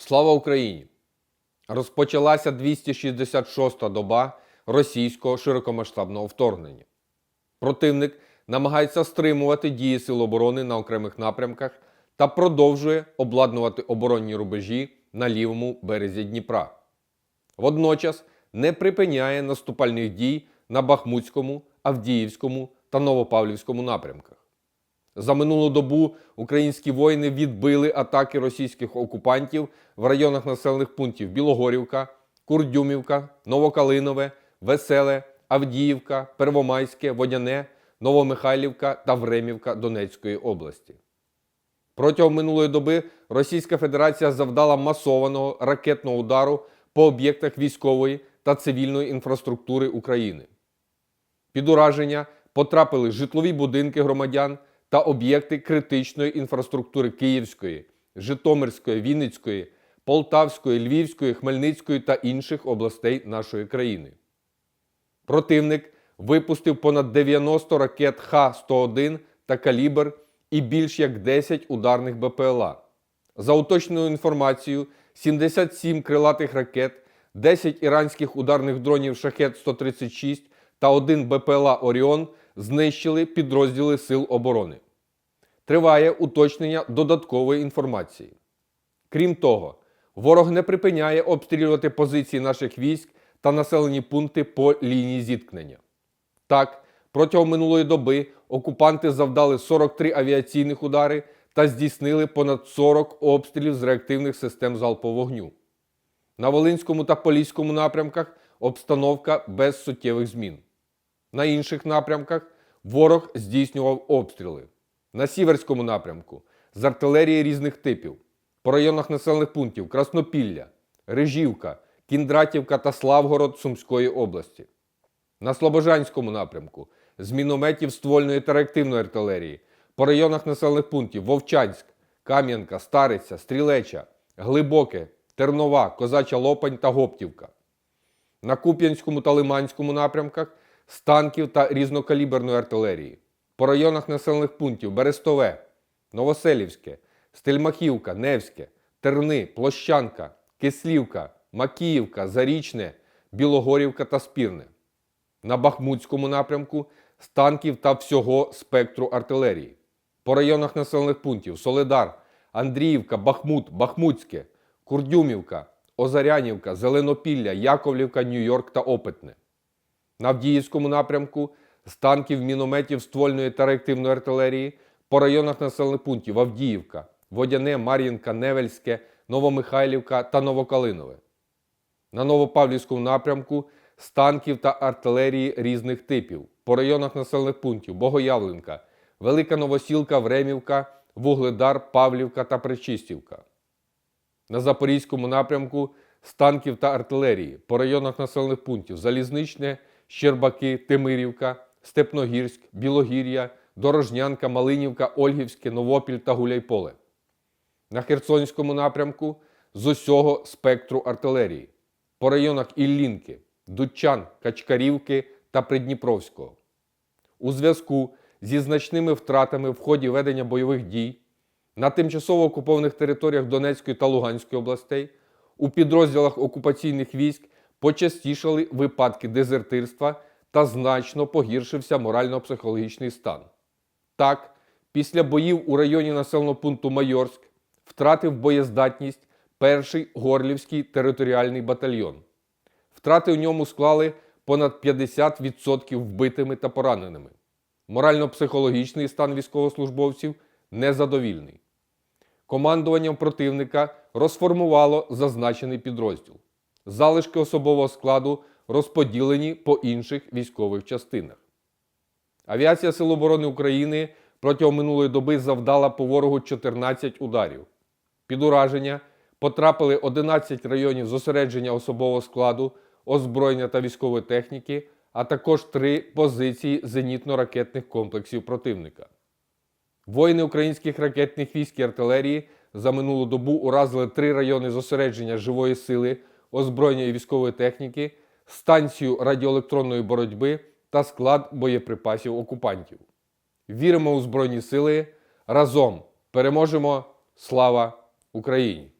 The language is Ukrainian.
Слава Україні! Розпочалася 266-та доба російського широкомасштабного вторгнення. Противник намагається стримувати дії Сил оборони на окремих напрямках та продовжує обладнувати оборонні рубежі на лівому березі Дніпра. Водночас не припиняє наступальних дій на Бахмутському, Авдіївському та Новопавлівському напрямках. За минулу добу українські воїни відбили атаки російських окупантів в районах населених пунктів Білогорівка, Курдюмівка, Новокалинове, Веселе, Авдіївка, Первомайське, Водяне, Новомихайлівка та Времівка Донецької області. Протягом минулої доби Російська Федерація завдала масованого ракетного удару по об'єктах військової та цивільної інфраструктури України. Під ураження потрапили житлові будинки громадян та об'єкти критичної інфраструктури Київської, Житомирської, Вінницької, Полтавської, Львівської, Хмельницької та інших областей нашої країни. Противник випустив понад 90 ракет Х-101 та калібр і більш як 10 ударних БПЛА. За уточненою інформацією, 77 крилатих ракет, 10 іранських ударних дронів Шахет-136 та один БПЛА Оріон знищили підрозділи Сил оборони. Триває уточнення додаткової інформації. Крім того, ворог не припиняє обстрілювати позиції наших військ та населені пункти по лінії зіткнення. Так, протягом минулої доби окупанти завдали 43 авіаційних удари та здійснили понад 40 обстрілів з реактивних систем залпового вогню. На Волинському та Поліському напрямках обстановка без суттєвих змін. На інших напрямках ворог здійснював обстріли. На Сіверському напрямку з артилерії різних типів, по районах населених пунктів Краснопілля, Рижівка, Кіндратівка та Славгород Сумської області. На Слобожанському напрямку з мінометів ствольної та реактивної артилерії, по районах населених пунктів Вовчанськ, Кам'янка, Стариця, Стрілеча, Глибоке, Тернова, Козача Лопань та Гоптівка. На Куп'янському та Лиманському напрямках з танків та різнокаліберної артилерії, по районах населених пунктів Берестове, Новоселівське, Стельмахівка, Невське, Терни, Площанка, Кислівка, Макіївка, Зарічне, Білогорівка та Спірне. На Бахмутському напрямку з танків та всього спектру артилерії. По районах населених пунктів Соледар, Андріївка, Бахмут, Бахмутське, Курдюмівка, Озарянівка, Зеленопілля, Яковлівка, Нью-Йорк та Опитне. На Авдіївському напрямку з танків, мінометів ствольної та реактивної артилерії по районах населених пунктів Авдіївка, Водяне, Мар'їнка, Невельське, Новомихайлівка та Новокалинове. На Новопавлівському напрямку з танків та артилерії різних типів по районах населених пунктів Богоявленка, Велика Новосілка, Времівка, Вугледар, Павлівка та Причистівка. На Запорізькому напрямку з танків та артилерії по районах населених пунктів Залізничне, Щербаки, Тимирівка, Степногірськ, Білогір'я, Дорожнянка, Малинівка, Ольгівське, Новопіль та Гуляйполе. На Херсонському напрямку з усього спектру артилерії по районах Іллінки, Дудчан, Качкарівки та Придніпровського. У зв'язку зі значними втратами в ході ведення бойових дій на тимчасово окупованих територіях Донецької та Луганської областей у підрозділах окупаційних військ почастішали випадки дезертирства та значно погіршився морально-психологічний стан. Так, після боїв у районі населеного пункту Майорськ втратив боєздатність перший Горлівський територіальний батальйон. Втрати у ньому склали понад 50% вбитими та пораненими. Морально-психологічний стан військовослужбовців незадовільний. Командуванням противника розформувало зазначений підрозділ. Залишки особового складу розподілені по інших військових частинах. Авіація Сил оборони України протягом минулої доби завдала по ворогу 14 ударів. Під ураження потрапили 11 районів зосередження особового складу, озброєння та військової техніки, а також три позиції зенітно-ракетних комплексів противника. Воїни українських ракетних військ і артилерії за минулу добу уразили три райони зосередження живої сили, озброєння і військової техніки, станцію радіоелектронної боротьби та склад боєприпасів окупантів. Віримо у Збройні Сили. Разом переможемо! Слава Україні!